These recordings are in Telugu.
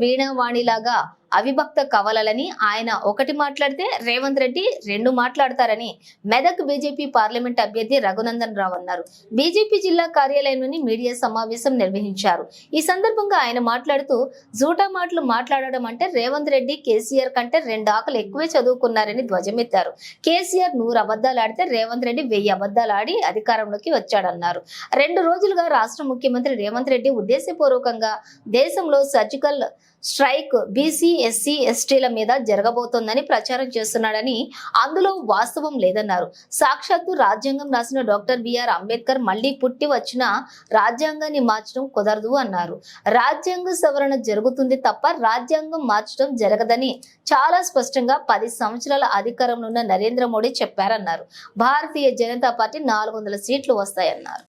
రేవంత్ రెడ్డి కేసీఆర్ వీణావాణిలాగా అవిభక్త కవలలని ఆయన ఒకటి మాట్లాడితే రేవంత్ రెడ్డి రెండు మాట్లాడతారని మెదక్ బీజేపీ పార్లమెంట్ అభ్యర్థి రఘునందన్ రావు అన్నారు. బీజేపీ జిల్లా కార్యాలయంలోని మీడియా సమావేశం నిర్వహించారు. ఈ సందర్భంగా ఆయన మాట్లాడుతూ జూటా మాటలు మాట్లాడడం అంటే రేవంత్ రెడ్డి కేసీఆర్ కంటే రెండు ఆకలు ఎక్కువే చదువుకున్నారని ధ్వజమెత్తారు. కేసీఆర్ నూరు అబద్ధాలు ఆడితే రేవంత్ రెడ్డి వెయ్యి అబద్ధాలు ఆడి అధికారంలోకి వచ్చాడన్నారు. రెండు రోజులుగా రాష్ట్ర ముఖ్యమంత్రి రేవంత్ రెడ్డి ఉద్దేశపూర్వకంగా దేశంలో సర్జికల్ స్ట్రైక్ బీసీ ఎస్సీ ఎస్టీల మీద జరగబోతోందని ప్రచారం చేస్తున్నాడని అందులో వాస్తవం లేదన్నారు. సాక్షాత్తు రాజ్యాంగం రాసిన డాక్టర్ బిఆర్ అంబేద్కర్ మళ్ళీ పుట్టి వచ్చిన రాజ్యాంగాన్ని మార్చడం కుదరదు అన్నారు. రాజ్యాంగ సవరణ జరుగుతుంది తప్ప రాజ్యాంగం మార్చడం జరగదని చాలా స్పష్టంగా పది సంవత్సరాల అధికారంలో ఉన్న నరేంద్ర మోడీ చెప్పారన్నారు. భారతీయ జనతా పార్టీ నాలుగు వందల సీట్లు వస్తాయన్నారు.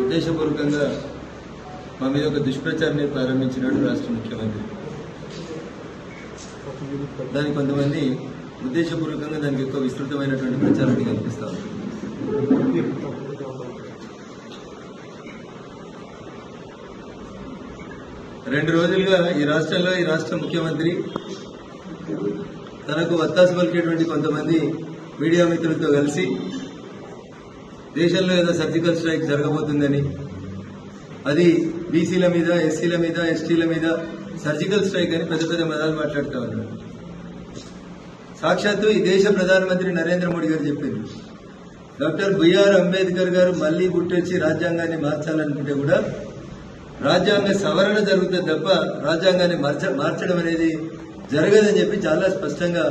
ఉద్దేశపూర్వకంగా మా మీద ఒక దుష్ప్రచారాన్ని ప్రారంభించినాడు రాష్ట్ర ముఖ్యమంత్రి. దానికి కొంతమంది ఉద్దేశపూర్వకంగా దానికి ఎక్కువ విస్తృతమైనటువంటి ప్రచారాన్ని కల్పిస్తారు రెండు రోజులుగా ఈ రాష్ట్రంలో ఈ రాష్ట్ర ముఖ్యమంత్రి తనకు వత్తాసు పలికేటువంటి కొంతమంది మీడియా మిత్రులతో కలిసి దేశంలో ఏదో సర్జికల్ స్ట్రైక్ జరగబోతుందని. అది బీసీల మీద ఎస్సీల మీద ఎస్టీల మీద సర్జికల్ స్ట్రైక్ అని పెద్ద పెద్ద పదాలు మాట్లాడుతూ ఉన్నారు. సాక్షాత్తు ఈ దేశ ప్రధానమంత్రి నరేంద్ర మోడీ గారు చెప్పింది. డాక్టర్ బిఆర్ అంబేద్కర్ గారు మళ్ళీ గుట్టొచ్చి రాజ్యాంగాన్ని మార్చాలనుకుంటే కూడా రాజ్యాంగ సవరణ జరుగుతుంది తప్ప రాజ్యాంగాన్ని మార్చ మార్చడం అనేది జరగదని చెప్పి చాలా స్పష్టంగా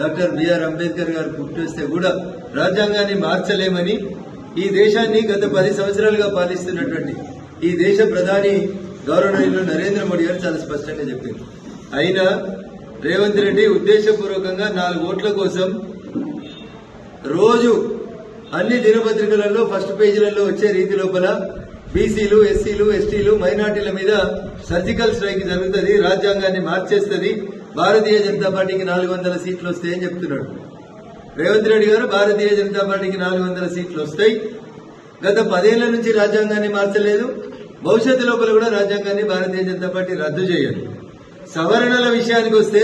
డాక్టర్ బిఆర్ అంబేద్కర్ గారు గుర్తొస్తే కూడా రాజ్యాంగాన్ని మార్చలేమని ఈ దేశాన్ని గత పది సంవత్సరాలుగా పాలిస్తున్నటువంటి ఈ దేశ ప్రధాని గౌరవనీయులు నరేంద్ర మోడీ గారు చాలా స్పష్టంగా చెప్పారు. అయినా రేవంత్ రెడ్డి ఉద్దేశపూర్వకంగా నాలుగు ఓట్ల కోసం రోజు అన్ని దినపత్రికలలో ఫస్ట్ పేజీలలో వచ్చే రీతి లోపల బీసీలు ఎస్సీలు ఎస్టీలు మైనార్టీల మీద సర్జికల్ స్ట్రైక్ జరుగుతుంది రాజ్యాంగాన్ని మార్చేస్తుంది. భారతీయ జనతా పార్టీకి నాలుగు వందల సీట్లు వస్తాయని చెప్తున్నాడు. రేవంత్ రెడ్డి గారు భారతీయ జనతా పార్టీకి నాలుగు వందల సీట్లు వస్తాయి. గత పదేళ్ళ నుంచి రాజ్యాంగాన్ని మార్చలేదు. భవిష్యత్తు లోపల కూడా రాజ్యాంగాన్ని భారతీయ జనతా పార్టీ రద్దు చేయాలి సవరణల విషయానికి వస్తే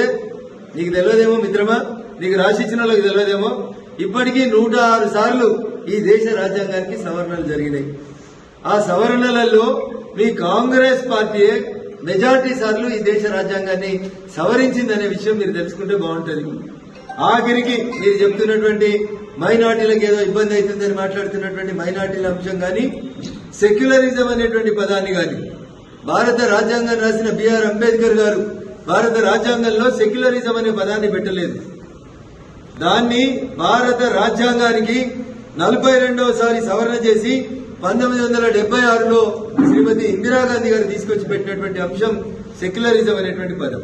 నీకు తెలియదేమో మిత్రమా? నీకు రాసిచ్చిన వాళ్ళకి తెలియదేమో? ఇప్పటికీ నూట ఆరు సార్లు ఈ దేశ రాజ్యాంగానికి సవరణలు జరిగినాయి. ఆ సవరణలలో మీ కాంగ్రెస్ పార్టీయే మెజార్టీ సార్లు ఈ దేశ రాజ్యాంగాన్ని సవరించిందనే విషయం మీరు తెలుసుకుంటే బాగుంటుంది. ఆఖరికి మీరు చెప్తున్నటువంటి మైనార్టీలకు ఏదో ఇబ్బంది అవుతుందని మాట్లాడుతున్నటువంటి మైనార్టీల అంశం కానీ సెక్యులరిజం అనేటువంటి పదాన్ని కానీ భారత రాజ్యాంగం రాసిన బిఆర్ అంబేద్కర్ గారు భారత రాజ్యాంగంలో సెక్యులరిజం అనే పదాన్ని పెట్టలేదు. దాన్ని భారత రాజ్యాంగానికి నలభై రెండవసారి సవరణ చేసి పంతొమ్మిది వందల డెబ్బై ఆరులో శ్రీమతి ఇందిరాగాంధీ గారు తీసుకొచ్చి పెట్టినటువంటి అంశం సెక్యులరిజం అనేటువంటి పదం.